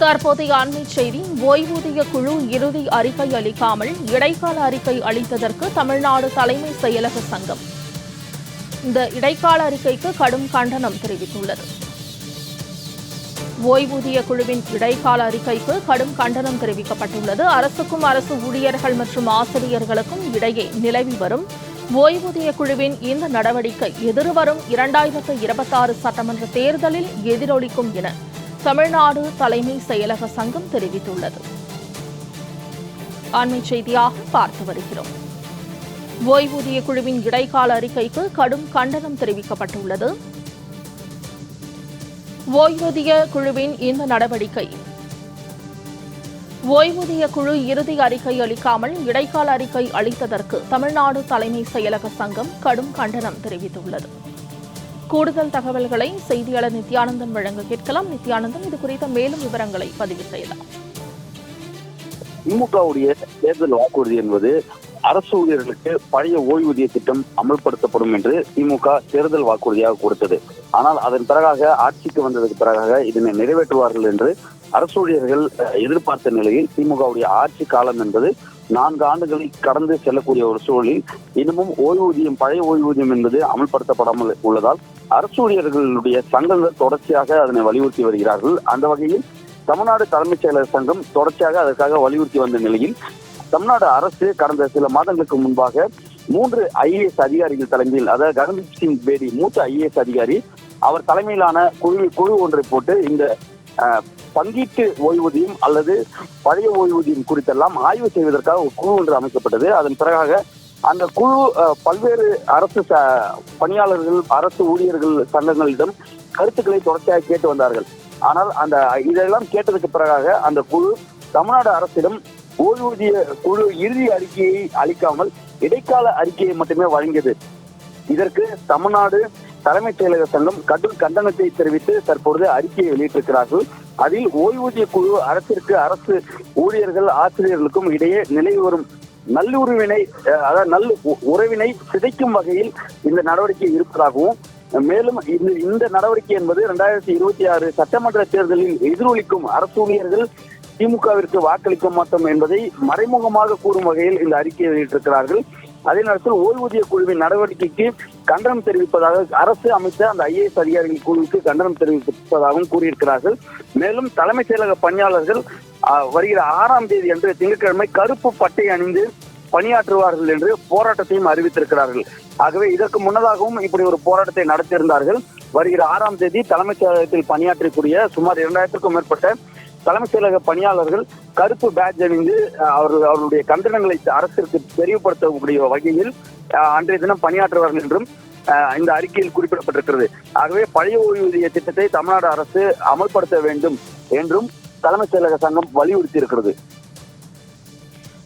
தற்போதைய அண்மை செய்தி ஓய்வூதிய குழு இறுதி அறிக்கை அளிக்காமல் இடைக்கால அறிக்கை அளித்ததற்கு தமிழ்நாடு தலைமை செயலக சங்கம். இந்த இடைக்கால அறிக்கைக்கு கடும் கண்டனம் தெரிவித்துள்ளது. ஓய்வூதிய குழுவின் இடைக்கால அறிக்கைக்கு கடும் கண்டனம் தெரிவிக்கப்பட்டுள்ளது. அரசுக்கும் அரசு ஊழியர்கள் மற்றும் ஆசிரியர்களுக்கும் இடையே நிலவி வரும் ஓய்வூதிய குழுவின் இந்த நடவடிக்கை எதிர்வரும் இரண்டாயிரத்து இருபத்தாறு சட்டமன்ற தேர்தலில் எதிரொலிக்கும் என தமிழ்நாடு தலைமை செயலக சங்கம் தெரிவித்துள்ளது. ஆண்மை செய்தியாக பார்த்து வருகிறோம். ஓய்வூதிய குழுவின் இடைக்கால அறிக்கைக்கு கடும் கண்டனம் தெரிவிக்கப்பட்டுள்ளது. ஓய்வூதிய குழுவின் இந்த நடவடிக்கை. ஓய்வூதிய குழு இறுதி அறிக்கை அளிக்காமல் இடைக்கால அறிக்கை அளித்ததற்கு தமிழ்நாடு தலைமை செயலக சங்கம் கடும் கண்டனம் தெரிவித்துள்ளது. கூடுதல் தகவல்களை செய்தியாளர் நித்யானந்தன் வழங்க கேட்கலாம். நித்யானந்தன் இது குறித்த மேலும் விவரங்களை பதிவு செய்யலாம். திமுகவுடைய தேர்தல் வாக்குறுதி என்பது அரசு ஊழியர்களுக்கு பழைய ஓய்வூதிய திட்டம் அமல்படுத்தப்படும் என்று திமுக தேர்தல் வாக்குறுதியாக கொடுத்தது. ஆனால் அதன் பிறகாக ஆட்சிக்கு வந்ததற்கு பிறகாக இதனை நிறைவேற்றுவார்கள் என்று அரசு ஊழியர்கள் எதிர்பார்த்த நிலையில் திமுகவுடைய ஆட்சி காலம் என்பது நான்கு ஆண்டுகளை கடந்து செல்லக்கூடிய ஒரு சூழலில் இன்னமும் ஓய்வூதியம் பழைய ஓய்வூதியம் என்பது அமல்படுத்தப்படாமல் உள்ளதால் அரசு ஊழியர்களுடைய சங்கங்கள் தொடர்ச்சியாக அதனை வலியுறுத்தி வருகிறார்கள். அந்த வகையில் தமிழ்நாடு தலைமைச் செயலர் சங்கம் தொடர்ச்சியாக அதற்காக வலியுறுத்தி வந்த நிலையில் தமிழ்நாடு அரசு கடந்த சில மாதங்களுக்கு முன்பாக மூன்று ஐஏஎஸ் அதிகாரிகள் தலைமையில் அதாவது ககன்தீப் சிங் பேடி மூத்த ஐஏஎஸ் அதிகாரி அவர் தலைமையிலான குழு குழு ஒன்றை போட்டு இந்த பங்கீட்டு ஓய்வூதியம் அல்லது பழைய ஓய்வூதியம் குறித்தெல்லாம் ஆய்வு செய்வதற்காக ஒரு குழு ஒன்று அமைக்கப்பட்டது. அதன் பிறகாக அந்த குழு பல்வேறு அரசு பணியாளர்கள் அரசு ஊழியர்கள் சங்கங்களிடம் கருத்துக்களை தொடர்ச்சியாக கேட்டு வந்தார்கள். ஆனால் அந்த இதெல்லாம் கேட்டதுக்கு பிறகாக அந்த குழு தமிழ்நாடு அரசிடம் ஓய்வூதிய குழு இறுதி அறிக்கையை அளிக்காமல் இடைக்கால அறிக்கையை மட்டுமே வழங்கியது. இதற்கு தமிழ்நாடு தலைமைச் செயலக சங்கம் கடும் கண்டனத்தை தெரிவித்து தற்பொழுது அறிக்கையை வெளியிட்டிருக்கிறார்கள். அதில் ஓய்வூதிய குழு அரசிற்கு அரசு ஊழியர்கள் ஆசிரியர்களுக்கும் இடையே நிலவி வரும் நல்லுறவினை அஹ், அதாவது நல் உ- உறவினை சிதைக்கும் வகையில் இந்த நடவடிக்கை இருப்பதாகவும் மேலும் இந்த இந்த நடவடிக்கை என்பது இரண்டாயிரத்தி இருபத்தி ஆறு சட்டமன்ற தேர்தலில் எதிரொலிக்கும் அரசு ஊழியர்கள் திமுகவிற்கு வாக்களிக்க மாட்டோம் என்பதை மறைமுகமாக கூறும் வகையில் இந்த அறிக்கையை வெளியிட்டிருக்கிறார்கள். அதே நேரத்தில் ஓய்வூதிய குழுவின் நடவடிக்கைக்கு கண்டனம் தெரிவிப்பதாக அரசு அமைத்த அந்த ஐஏஎஸ் அதிகாரிகள் குழுவுக்கு கண்டனம் தெரிவிப்பதாகவும் கூறியிருக்கிறார்கள். மேலும் தலைமைச் செயலக பணியாளர்கள் வருகிற ஆறாம் தேதி அன்று திங்கட்கிழமை கருப்பு பட்டை அணிந்து பணியாற்றுவார்கள் என்று போராட்டத்தையும் அறிவித்திருக்கிறார்கள். ஆகவே இதற்கு முன்னதாகவும் இப்படி ஒரு போராட்டத்தை நடத்தியிருந்தார்கள். வருகிற ஆறாம் தேதி தலைமைச் செயலகத்தில் பணியாற்றக்கூடிய சுமார் இரண்டாயிரத்திற்கும் மேற்பட்ட தலைமைச் செயலக பணியாளர்கள் கருப்பு பேட்ஜ் அணிந்து அவர்கள் அவருடைய கண்டனங்களை அரசிற்கு தெரியப்படுத்தக்கூடிய வகையில் அன்றைய தினம் பணியாற்றுவார்கள் என்றும் அஹ், இந்த அறிக்கையில் குறிப்பிடப்பட்டிருக்கிறது. ஆகவே பழைய ஓய்வூதிய திட்டத்தை தமிழ்நாடு அரசு அமல்படுத்த வேண்டும் என்றும் தலைமைச் செயலக சங்கம் வலியுறுத்தி இருக்கிறது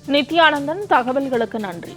நித்யானந்தன் தகவல்களுக்கு நன்றி.